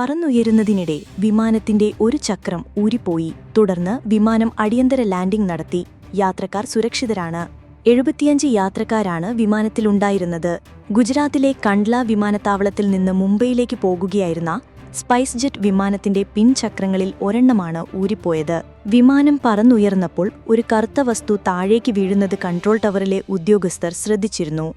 പറന്നുയരുന്നതിനിടെ വിമാനത്തിന്റെ ഒരു ചക്രം ഊരിപ്പോയി. തുടർന്ന് വിമാനം അടിയന്തര ലാൻഡിംഗ് നടത്തി. യാത്രക്കാർ സുരക്ഷിതരാണ്. എഴുപത്തിയഞ്ച് യാത്രക്കാരാണ് വിമാനത്തിലുണ്ടായിരുന്നത്. ഗുജറാത്തിലെ കണ്ട്ല വിമാനത്താവളത്തിൽ നിന്ന് മുംബൈയിലേക്ക് പോകുകയായിരുന്ന സ്പൈസ് ജെറ്റ് വിമാനത്തിന്റെ പിൻചക്രങ്ങളിൽ ഒരെണ്ണമാണ് ഊരിപ്പോയത്. വിമാനം പറന്നുയർന്നപ്പോൾ ഒരു കറുത്ത വസ്തു താഴേക്ക് വീഴുന്നത് കൺട്രോൾ ടവറിലെ ഉദ്യോഗസ്ഥർ ശ്രദ്ധിച്ചിരുന്നു.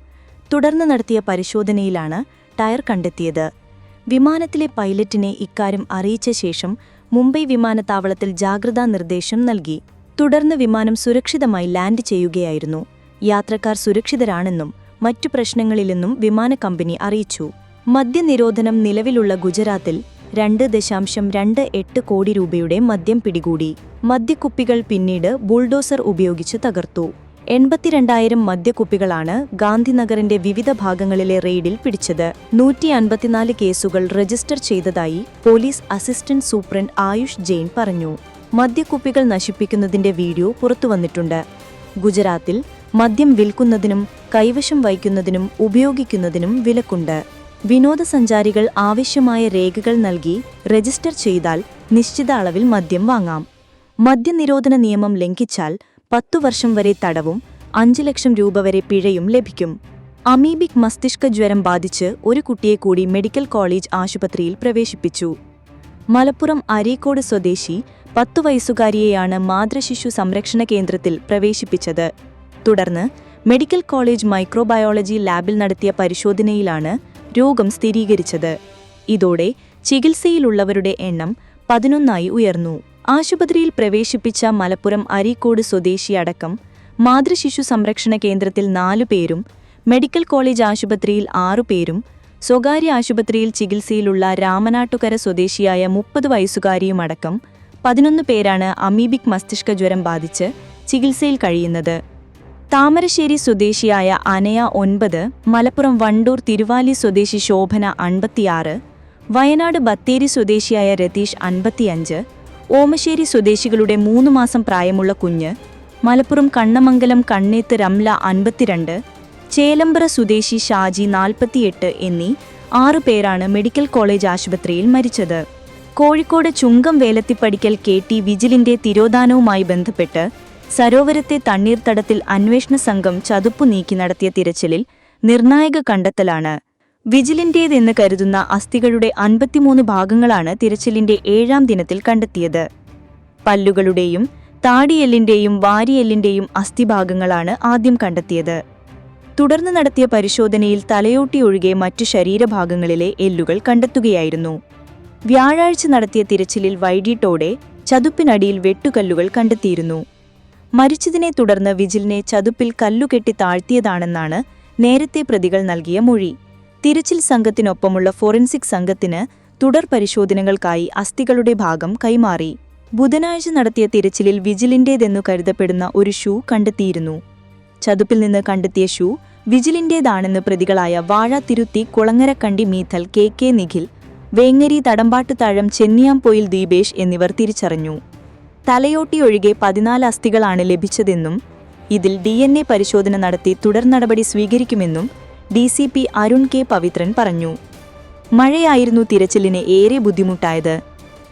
തുടർന്ന് നടത്തിയ പരിശോധനയിലാണ് ടയർ കണ്ടെത്തിയത്. വിമാനത്തിലെ പൈലറ്റിനെ ഇക്കാര്യം അറിയിച്ച ശേഷം മുംബൈ വിമാനത്താവളത്തിൽ ജാഗ്രതാ നിർദ്ദേശം നൽകി. തുടർന്ന് വിമാനം സുരക്ഷിതമായി ലാൻഡ് ചെയ്യുകയായിരുന്നു. യാത്രക്കാർ സുരക്ഷിതരാണെന്നും മറ്റു പ്രശ്നങ്ങളില്ലെന്നും വിമാന കമ്പനി അറിയിച്ചു. മദ്യനിരോധനം നിലവിലുള്ള ഗുജറാത്തിൽ രണ്ട് ദശാംശം രണ്ട് എട്ട് കോടി രൂപയുടെ മദ്യം പിടികൂടി. മദ്യക്കുപ്പികൾ പിന്നീട് ബുൾഡോസർ ഉപയോഗിച്ച് തകർത്തു. എൺപത്തിരണ്ടായിരം മദ്യക്കുപ്പികളാണ് ഗാന്ധിനഗറിന്റെ വിവിധ ഭാഗങ്ങളിലെ റെയ്ഡിൽ പിടിച്ചത്. നൂറ്റി അൻപത്തിനാല് കേസുകൾ രജിസ്റ്റർ ചെയ്തതായി police assistant superintendent Ayush Jain പറഞ്ഞു. മദ്യക്കുപ്പികൾ നശിപ്പിക്കുന്നതിന്റെ വീഡിയോ പുറത്തുവന്നിട്ടുണ്ട് ഗുജറാത്തിൽ മദ്യം വിൽക്കുന്നതിനും കൈവശം വയ്ക്കുന്നതിനും ഉപയോഗിക്കുന്നതിനും വിലക്കുണ്ട്. വിനോദസഞ്ചാരികൾ ആവശ്യമായ രേഖകൾ നൽകി രജിസ്റ്റർ ചെയ്താൽ നിശ്ചിത അളവിൽ മദ്യം വാങ്ങാം. മദ്യനിരോധന നിയമം ലംഘിച്ചാൽ പത്തു വർഷം വരെ തടവും അഞ്ചു ലക്ഷം രൂപ വരെ പിഴയും ലഭിക്കും. അമീബിക് മസ്തിഷ്ക ജ്വരം ബാധിച്ച് ഒരു കുട്ടിയെ കൂടി മെഡിക്കൽ കോളേജ് ആശുപത്രിയിൽ പ്രവേശിപ്പിച്ചു. മലപ്പുറം അരീക്കോട് സ്വദേശി പത്തു വയസ്സുകാരിയെയാണ് മാതൃശിശു സംരക്ഷണ കേന്ദ്രത്തിൽ പ്രവേശിപ്പിച്ചത്. തുടർന്ന് മെഡിക്കൽ കോളേജ് മൈക്രോബയോളജി ലാബിൽ നടത്തിയ പരിശോധനയിലാണ് രോഗം സ്ഥിരീകരിച്ചത്. ഇതോടെ ചികിത്സയിലുള്ളവരുടെ എണ്ണം പതിനൊന്നായി ഉയർന്നു. ആശുപത്രിയിൽ പ്രവേശിപ്പിച്ച മലപ്പുറം അരീക്കോട് സ്വദേശിയടക്കം മാതൃശിശു സംരക്ഷണ കേന്ദ്രത്തിൽ നാലു പേരും മെഡിക്കൽ കോളേജ് ആശുപത്രിയിൽ ആറുപേരും സ്വകാര്യ ആശുപത്രിയിൽ ചികിത്സയിലുള്ള രാമനാട്ടുകര സ്വദേശിയായ മുപ്പത് വയസ്സുകാരിയുമടക്കം പതിനൊന്ന് പേരാണ് അമീബിക് മസ്തിഷ്ക ജ്വരം ബാധിച്ച് ചികിത്സയിൽ കഴിയുന്നത്. താമരശ്ശേരി സ്വദേശിയായ അനയ ഒൻപത് മലപ്പുറം വണ്ടൂർ തിരുവാലി സ്വദേശി ശോഭന അൻപത്തിയാറ് വയനാട് ബത്തേരി സ്വദേശിയായ രതീഷ് അൻപത്തിയഞ്ച് ഓമശ്ശേരി സ്വദേശികളുടെ മൂന്ന് മാസം പ്രായമുള്ള കുഞ്ഞ് മലപ്പുറം കണ്ണമംഗലം കണ്ണേത്ത് രംല അൻപത്തിരണ്ട് ചേലമ്പ്ര സ്വദേശി ഷാജി നാൽപ്പത്തിയെട്ട് എന്നീ ആറു പേരാണ് മെഡിക്കൽ കോളേജ് ആശുപത്രിയിൽ മരിച്ചത്. കോഴിക്കോട് ചുങ്കം വേലത്തിപ്പടിക്കൽ കെ ടി വിജിലിന്റെ തിരോധാനവുമായി ബന്ധപ്പെട്ട് സരോവരത്തെ തണ്ണീർത്തടത്തിൽ അന്വേഷണ സംഘം ചതുപ്പു നീക്കി നടത്തിയ തിരച്ചിലിൽ നിർണായക കണ്ടെത്തലാണ്. വിജിലിന്റേതെന്ന് കരുതുന്ന അസ്ഥികളുടെ അൻപത്തിമൂന്ന് ഭാഗങ്ങളാണ് തിരച്ചിലിന്റെ ഏഴാം ദിനത്തിൽ കണ്ടെത്തിയത്. പല്ലുകളുടെയും താടിയെല്ലിന്റെയും വാരിയെല്ലിന്റെയും അസ്ഥിഭാഗങ്ങളാണ് ആദ്യം കണ്ടെത്തിയത്. തുടർന്ന് നടത്തിയ പരിശോധനയിൽ തലയോട്ടി ഒഴികെ മറ്റു ശരീരഭാഗങ്ങളിലെ എല്ലുകൾ കണ്ടെത്തുകയായിരുന്നു. വ്യാഴാഴ്ച നടത്തിയ തിരച്ചിലിൽ വൈകിട്ടോടെ ചതുപ്പിനടിയിൽ വെട്ടുകല്ലുകൾ കണ്ടെത്തിയിരുന്നു. മരിച്ചതിനെ തുടർന്ന് വിജിലിനെ ചതുപ്പിൽ കല്ലുകെട്ടി താഴ്ത്തിയതാണെന്നാണ് നേരത്തെ പ്രതികൾ നൽകിയ മൊഴി. തിരച്ചിൽ സംഘത്തിനൊപ്പമുള്ള ഫോറൻസിക് സംഘത്തിന് തുടർ പരിശോധനകൾക്കായി അസ്ഥികളുടെ ഭാഗം കൈമാറി. ബുധനാഴ്ച നടത്തിയ തിരച്ചിലിൽ വിജിലിന്റേതെന്നു കരുതപ്പെടുന്ന ഒരു ഷൂ കണ്ടെത്തിയിരുന്നു. ചതുപ്പിൽ നിന്ന് കണ്ടെത്തിയ ഷൂ വിജിലിന്റേതാണെന്ന് പ്രതികളായ വാഴ തിരുത്തി കുളങ്ങരക്കണ്ടി മീഥൽ കെ. കെ. നിഖിൽ വേങ്ങരി തടമ്പാട്ടുതാഴം ചെന്നിയാംപൊയിൽ ദീപേഷ് എന്നിവർ തിരിച്ചറിഞ്ഞു. തലയോട്ടിയൊഴികെ പതിനാല് അസ്ഥികളാണ് ലഭിച്ചതെന്നും ഇതിൽ ഡി പരിശോധന നടത്തി തുടർ നടപടി സ്വീകരിക്കുമെന്നും D C P Arun K Pavithran പറഞ്ഞു. മഴയായിരുന്നു തിരച്ചിലിന് ഏറെ ബുദ്ധിമുട്ടായത്.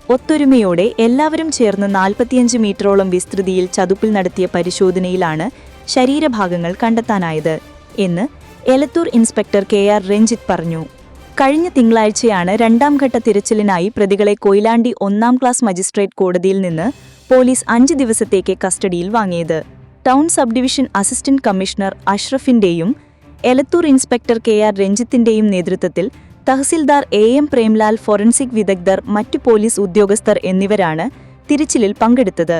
ഒത്തൊരുമയോടെ എല്ലാവരും ചേർന്ന് നാൽപ്പത്തിയഞ്ച് മീറ്ററോളം വിസ്തൃതിയിൽ ചതുപ്പിൽ നടത്തിയ പരിശോധനയിലാണ് ശരീരഭാഗങ്ങൾ കണ്ടെത്താനായത് എന്ന് Elathur inspector K R Ranjith പറഞ്ഞു. കഴിഞ്ഞ തിങ്കളാഴ്ചയാണ് രണ്ടാം ഘട്ട തിരച്ചിലിനായി പ്രതികളെ കൊയിലാണ്ടി ഒന്നാം ക്ലാസ് മജിസ്ട്രേറ്റ് കോടതിയിൽ നിന്ന് പോലീസ് അഞ്ച് ദിവസത്തേക്ക് കസ്റ്റഡിയിൽ വാങ്ങിയത്. Town sub division assistant commissioner അഷ്റഫിന്റെയും Elathur inspector K R രഞ്ജിത്തിന്റെയും നേതൃത്വത്തിൽ tahsildar A M Premlal forensic വിദഗ്ധർ മറ്റു പോലീസ് ഉദ്യോഗസ്ഥർ എന്നിവരാണ് തിരച്ചിലിൽ പങ്കെടുത്തത്.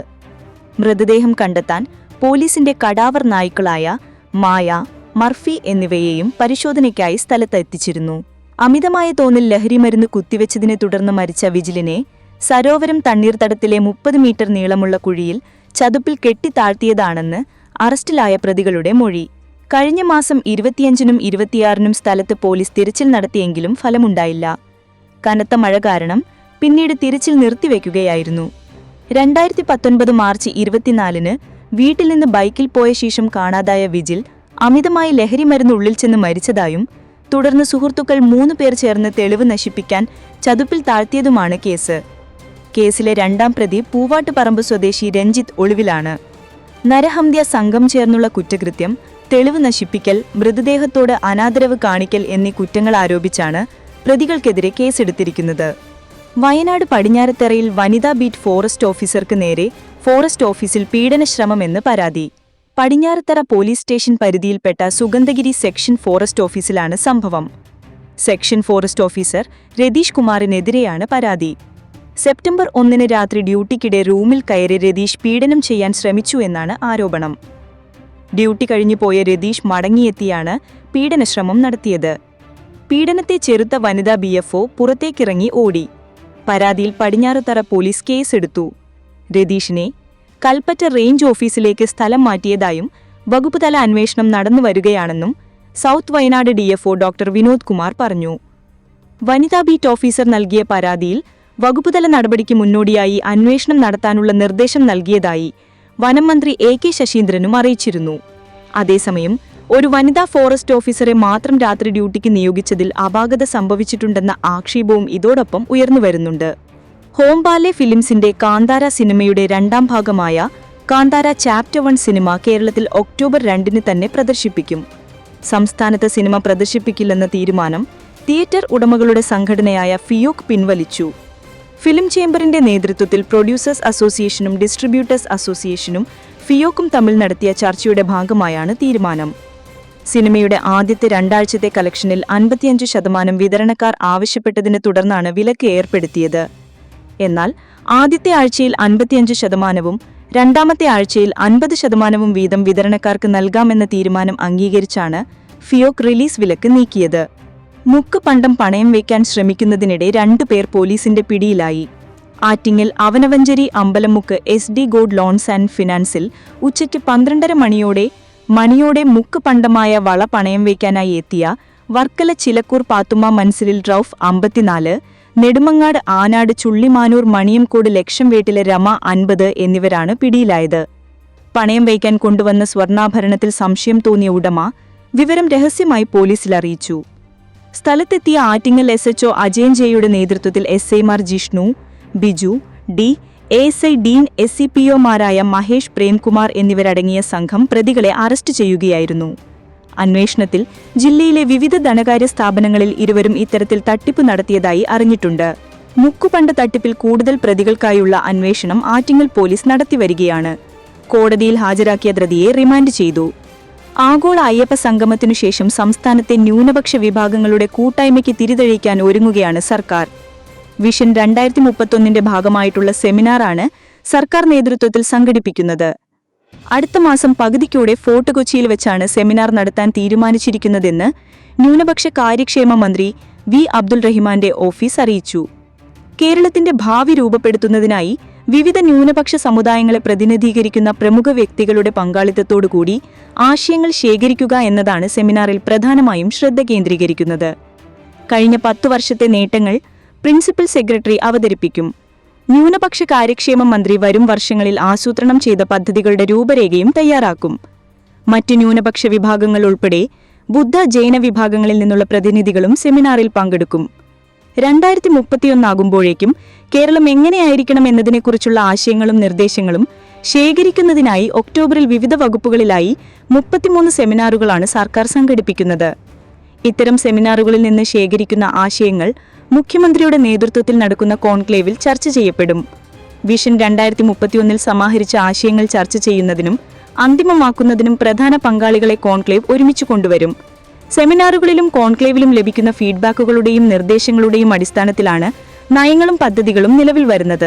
മൃതദേഹം കണ്ടെത്താൻ പോലീസിന്റെ കടാവർ നായ്ക്കളായ മായ മർഫി എന്നിവയെയും പരിശോധനയ്ക്കായി സ്ഥലത്ത് എത്തിച്ചിരുന്നു അമിതമായ തോതിൽ ലഹരിമരുന്ന് കുത്തിവെച്ചതിനെ തുടർന്ന് മരിച്ച വിജിലിനെ സരോവരം തണ്ണീർത്തടത്തിലെ മുപ്പത് മീറ്റർ നീളമുള്ള കുഴിയിൽ ചതുപ്പിൽ കെട്ടിത്താഴ്ത്തിയതാണെന്ന് അറസ്റ്റിലായ പ്രതികളുടെ മൊഴി. കഴിഞ്ഞ മാസം ഇരുപത്തിയഞ്ചിനും ഇരുപത്തിയാറിനും സ്ഥലത്ത് പോലീസ് തിരച്ചിൽ നടത്തിയെങ്കിലും ഫലമുണ്ടായില്ല. കനത്ത മഴ കാരണം പിന്നീട് തിരച്ചിൽ നിർത്തിവെക്കുകയായിരുന്നു. രണ്ടായിരത്തി പത്തൊൻപത് മാർച്ച് ഇരുപത്തിനാലിന് വീട്ടിൽ നിന്ന് ബൈക്കിൽ പോയ ശേഷം കാണാതായ വിജിൽ അമിതമായി ലഹരി മരുന്ന് ഉള്ളിൽ ചെന്ന് മരിച്ചതായും തുടർന്ന് സുഹൃത്തുക്കൾ മൂന്ന് പേർ ചേർന്ന് തെളിവ് നശിപ്പിക്കാൻ ചതുപ്പിൽ താഴ്ത്തിയതുമാണ് കേസ്. കേസിലെ രണ്ടാം പ്രതി പൂവാട്ടുപറമ്പ് സ്വദേശി രഞ്ജിത്ത് ഒളിവിലാണ്. നരഹന്ത്യ സംഘം ചേർന്നുള്ള കുറ്റകൃത്യം തെളിവ് നശിപ്പിക്കൽ മൃതദേഹത്തോട് അനാദരവ് കാണിക്കൽ എന്നീ കുറ്റങ്ങൾ ആരോപിച്ചാണ് പ്രതികൾക്കെതിരെ കേസെടുത്തിരിക്കുന്നത്. വയനാട് പടിഞ്ഞാറത്തറയിൽ വനിതാ ബീറ്റ് ഫോറസ്റ്റ് ഓഫീസർക്ക് നേരെ ഫോറസ്റ്റ് ഓഫീസിൽ പീഡനശ്രമമെന്ന് പരാതി. പടിഞ്ഞാറത്തറ പോലീസ് സ്റ്റേഷൻ പരിധിയിൽപ്പെട്ട സുഗന്ധഗിരി സെക്ഷൻ ഫോറസ്റ്റ് ഓഫീസിലാണ് സംഭവം. സെക്ഷൻ ഫോറസ്റ്റ് ഓഫീസർ രതീഷ് കുമാറിനെതിരെയാണ് പരാതി. സെപ്റ്റംബർ ഒന്നിന് രാത്രി ഡ്യൂട്ടിക്കിടെ റൂമിൽ കയറി രതീഷ് പീഡനം ചെയ്യാൻ ശ്രമിച്ചു എന്നാണ് ആരോപണം. ഡ്യൂട്ടി കഴിഞ്ഞു പോയ രതീഷ് മടങ്ങിയെത്തിയാണ് പീഡനശ്രമം നടത്തിയത്. പീഡനത്തെ ചെറുത്ത വനിതാ ബി എഫ് ഒ പുറത്തേക്കിറങ്ങി ഓടി. പരാതിയിൽ പടിഞ്ഞാറുതറ പോലീസ് കേസെടുത്തു. രതീഷിനെ കൽപ്പറ്റ റേഞ്ച് ഓഫീസിലേക്ക് സ്ഥലം മാറ്റിയതായും വകുപ്പുതല അന്വേഷണം നടന്നു വരികയാണെന്നും south Wayanad O doctor Vinod Kumar പറഞ്ഞു. വനിതാ ബീറ്റ് ഓഫീസർ നൽകിയ പരാതിയിൽ വകുപ്പുതല നടപടിക്ക് മുന്നോടിയായി അന്വേഷണം നടത്താനുള്ള നിർദ്ദേശം നൽകിയതായി വനം മന്ത്രി എ കെ ശശീന്ദ്രനും അറിയിച്ചിരുന്നു. അതേസമയം ഒരു വനിതാ ഫോറസ്റ്റ് ഓഫീസറെ മാത്രം രാത്രി ഡ്യൂട്ടിക്ക് നിയോഗിച്ചതിൽ അപാകത സംഭവിച്ചിട്ടുണ്ടെന്ന ആക്ഷേപവും ഇതോടൊപ്പം ഉയർന്നുവരുന്നുണ്ട് ഹോംബാലെ ഫിലിംസിന്റെ കാന്താര സിനിമയുടെ രണ്ടാം ഭാഗമായ കാന്താര ചാപ്റ്റർ വൺ സിനിമ കേരളത്തിൽ ഒക്ടോബർ രണ്ടിന് തന്നെ പ്രദർശിപ്പിക്കും. സംസ്ഥാനത്ത് സിനിമ പ്രദർശിപ്പിക്കില്ലെന്ന തീരുമാനം തിയേറ്റർ ഉടമകളുടെ സംഘടനയായ ഫിയോക് പിൻവലിച്ചു. ഫിലിം ചേംബറിന്റെ നേതൃത്വത്തിൽ പ്രൊഡ്യൂസേഴ്സ് അസോസിയേഷനും ഡിസ്ട്രിബ്യൂട്ടേഴ്സ് അസോസിയേഷനും ഫിയോക്കും തമ്മിൽ നടത്തിയ ചർച്ചയുടെ ഭാഗമായാണ് തീരുമാനം. സിനിമയുടെ ആദ്യത്തെ രണ്ടാഴ്ചത്തെ കളക്ഷനിൽ അൻപത്തിയഞ്ച് ശതമാനം വിതരണക്കാർ ആവശ്യപ്പെട്ടതിനെ തുടർന്നാണ് വിലക്ക് ഏർപ്പെടുത്തിയത്. എന്നാൽ ആദ്യത്തെ ആഴ്ചയിൽ അൻപത്തിയഞ്ച് ശതമാനവും രണ്ടാമത്തെ ആഴ്ചയിൽ അൻപത് ശതമാനവും വീതം വിതരണക്കാർക്ക് നൽകാമെന്ന തീരുമാനം അംഗീകരിച്ചാണ് ഫിയോക് റിലീസ് വിലക്ക് നീക്കിയത്. മുക്ക് പണ്ടം പണയം വയ്ക്കാൻ ശ്രമിക്കുന്നതിനിടെ രണ്ടു പേർ പോലീസിന്റെ പിടിയിലായി. Attingal Avanavancheri Ambalamukku S D God loans and ഫിനാൻസിൽ ഉച്ചയ്ക്ക് പന്ത്രണ്ടര മണിയോടെ മണിയോടെ മുക്ക് പണ്ടമായ വള പണയം വയ്ക്കാനായി എത്തിയ വർക്കല ചിലക്കൂർ പാത്തുമ്മ മൻസിലിൽ റൌഫ് അമ്പത്തിനാല് നെടുമങ്ങാട് ആനാട് ചുള്ളിമാനൂർ മണിയംകോട് ലക്ഷം വീട്ടിലെ രമ അൻപത് എന്നിവരാണ് പിടിയിലായത്. പണയം വയ്ക്കാൻ കൊണ്ടുവന്ന സ്വർണാഭരണത്തിൽ സംശയം തോന്നിയ ഉടമ വിവരം രഹസ്യമായി പോലീസിൽ അറിയിച്ചു. സ്ഥലത്തെത്തിയ ആറ്റിങ്ങൽ എസ് എച്ച്ഒ അജയൻ ജെയുടെ നേതൃത്വത്തിൽ S ഐമാർ Jishnu Biju D A S I Dean S C P ഒമാരായ Mahesh Premkumar എന്നിവരടങ്ങിയ സംഘം പ്രതികളെ അറസ്റ്റ് ചെയ്യുകയായിരുന്നു. അന്വേഷണത്തിൽ ജില്ലയിലെ വിവിധ ധനകാര്യ സ്ഥാപനങ്ങളിൽ ഇരുവരും ഇത്തരത്തിൽ തട്ടിപ്പ് നടത്തിയതായി അറിഞ്ഞിട്ടുണ്ട്. മുക്കുപണ്ട തട്ടിപ്പിൽ കൂടുതൽ പ്രതികൾക്കായുള്ള അന്വേഷണം ആറ്റിങ്ങൽ പോലീസ് നടത്തിവരികയാണ്. കോടതിയിൽ ഹാജരാക്കിയ ധൃതിയെ റിമാൻഡ് ചെയ്തു. ആഗോള അയ്യപ്പ സംഗമത്തിനു ശേഷം സംസ്ഥാനത്തെ ന്യൂനപക്ഷ വിഭാഗങ്ങളുടെ കൂട്ടായ്മയ്ക്ക് തിരിതെളിക്കാൻ ഒരുങ്ങുകയാണ് സർക്കാർ. വിഷൻ രണ്ടായിരത്തി മുപ്പത്തൊന്നിന്റെ ഭാഗമായിട്ടുള്ള സെമിനാറാണ് സർക്കാർ നേതൃത്വത്തിൽ സംഘടിപ്പിക്കുന്നത്. അടുത്ത മാസം പകുതിക്കൂടെ ഫോർട്ട് കൊച്ചിയിൽ വെച്ചാണ് സെമിനാർ നടത്താൻ തീരുമാനിച്ചിരിക്കുന്നതെന്ന് ന്യൂനപക്ഷ കാര്യക്ഷേമ മന്ത്രി വി അബ്ദുൾ റഹിമാന്റെ ഓഫീസ് അറിയിച്ചു. കേരളത്തിന്റെ ഭാവി രൂപപ്പെടുത്തുന്നതിനായി വിവിധ ന്യൂനപക്ഷ സമുദായങ്ങളെ പ്രതിനിധീകരിക്കുന്ന പ്രമുഖ വ്യക്തികളുടെ പങ്കാളിത്തത്തോടുകൂടി ആശയങ്ങൾ ശേഖരിക്കുക എന്നതാണ് സെമിനാറിൽ പ്രധാനമായും ശ്രദ്ധ കേന്ദ്രീകരിക്കുന്നത്. കഴിഞ്ഞ പത്തു വർഷത്തെ നേട്ടങ്ങൾ പ്രിൻസിപ്പൽ സെക്രട്ടറി അവതരിപ്പിക്കും. ന്യൂനപക്ഷ കാര്യക്ഷേമ മന്ത്രി വരും വർഷങ്ങളിൽ ആസൂത്രണം ചെയ്ത പദ്ധതികളുടെ രൂപരേഖയും തയ്യാറാക്കും. മറ്റ് ന്യൂനപക്ഷ വിഭാഗങ്ങൾ ഉൾപ്പെടെ ബുദ്ധ ജൈന വിഭാഗങ്ങളിൽ നിന്നുള്ള പ്രതിനിധികളും സെമിനാറിൽ പങ്കെടുക്കും. രണ്ടായിരത്തി മുപ്പത്തിയൊന്നാകുമ്പോഴേക്കും കേരളം എങ്ങനെയായിരിക്കണം എന്നതിനെക്കുറിച്ചുള്ള ആശയങ്ങളും നിർദ്ദേശങ്ങളും ശേഖരിക്കുന്നതിനായി ഒക്ടോബറിൽ വിവിധ വകുപ്പുകളിലായി മുപ്പത്തിമൂന്ന് സെമിനാറുകളാണ് സർക്കാർ സംഘടിപ്പിക്കുന്നത്. ഇത്തരം സെമിനാറുകളിൽ നിന്ന് ശേഖരിക്കുന്ന ആശയങ്ങൾ മുഖ്യമന്ത്രിയുടെ നേതൃത്വത്തിൽ നടക്കുന്ന കോൺക്ലേവിൽ ചർച്ച ചെയ്യപ്പെടും. വിഷൻ രണ്ടായിരത്തി മുപ്പത്തിയൊന്നിൽ സമാഹരിച്ച ആശയങ്ങൾ ചർച്ച ചെയ്യുന്നതിനും അന്തിമമാക്കുന്നതിനും പ്രധാന പങ്കാളികളെ കോൺക്ലേവ് ഒരുമിച്ച് കൊണ്ടുവരും. സെമിനാറുകളിലും കോൺക്ലേവിലും ലഭിക്കുന്ന ഫീഡ്ബാക്കുകളുടെയും നിർദ്ദേശങ്ങളുടെയും അടിസ്ഥാനത്തിലാണ് നയങ്ങളും പദ്ധതികളും നിലവിൽ വരുന്നത്.